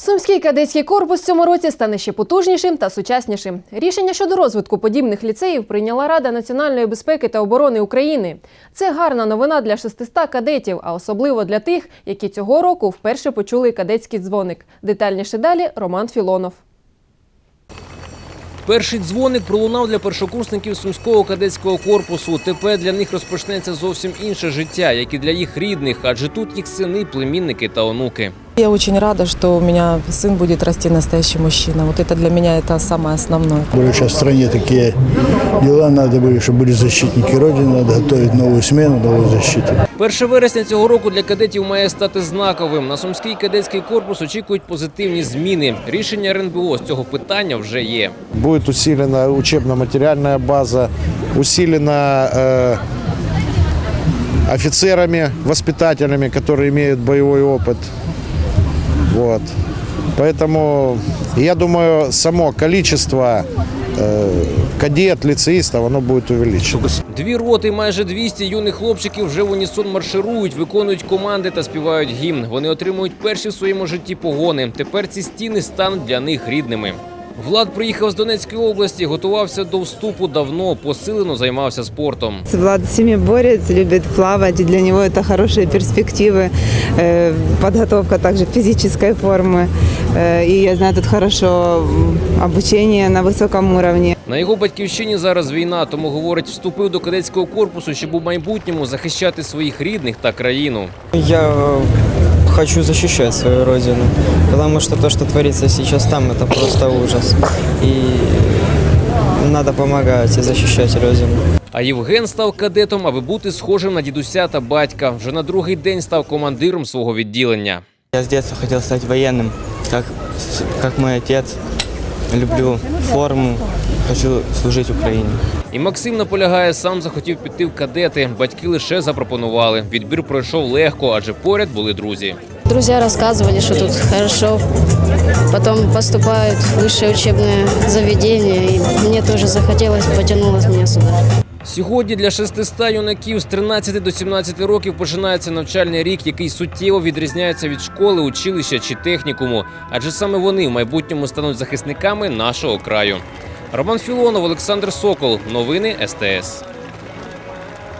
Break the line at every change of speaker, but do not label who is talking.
Сумський кадетський корпус цьому році стане ще потужнішим та сучаснішим. Рішення щодо розвитку подібних ліцеїв прийняла Рада національної безпеки та оборони України. Це гарна новина для 600 кадетів, а особливо для тих, які цього року вперше почули кадетський дзвоник. Детальніше далі Роман Філонов.
Перший дзвоник пролунав для першокурсників сумського кадетського корпусу. Тепер для них розпочнеться зовсім інше життя, як і для їх рідних, адже тут їх сини, племінники та онуки.
Я очень рада, что у меня сын будет расти настоящий мужчина. Вот это для меня это самое основное.
Были сейчас в стране такие дела, надо были, чтобы были защитники Родины, надо готовить новую смену, новую защиту.
1 вересня цього року для кадетів має стати знаковим. На сумський кадетський корпус очікують позитивні зміни. Рішення РНБО з цього питання вже є.
Будет усилена учебно-материальная база, усилена э, офицерами, воспитателями, которые имеют боевой опыт. Вот. Поэтому я думаю, само количество э, кадет, ліцеїстів, воно буде увеличено.
Дві роти, майже 200 юних хлопчиків вже в унісон марширують, виконують команди та співають гімн. Вони отримують перші в своєму житті погони. Тепер ці стіни стануть для них рідними. Влад приїхав з Донецької області, готувався до вступу давно, посилено займався спортом.
Влад семиборец, любит плавать, и для него это хорошие перспективы. Э, Подготовка также физической формы. Э, И я знаю, тут хорошо м, обучение на высоком уровне.
На його батьківщині зараз війна, тому говорить, вступив до кадетського корпусу, щоб у майбутньому захищати своїх рідних та країну.
Я э, хочу защищать свою родину, потому что то, что творится сейчас там, это просто ужас. И надо помогать и защищать родину.
А Євген став кадетом, аби бути схожим на дідуся та батька. Вже на другий день став командиром свого відділення.
Я с детства хотел стать военным, как, как мой отец. Люблю форму, хочу служить Украине.
І Максим наполягає, сам захотів піти в кадети. Батьки лише запропонували. Відбір пройшов легко, адже поряд були друзі.
Друзья рассказывали, что тут хорошо. Потом поступают в высшее учебное заведение, и мне тоже захотелось, потянулось меня сюда.
Сьогодні для 600 юнаків з 13 до 17 років починається навчальний рік, який суттєво відрізняється від школи, училища чи технікуму. Адже саме вони в майбутньому стануть захисниками нашого краю. Роман Філонов, Олександр Сокол. Новини СТС.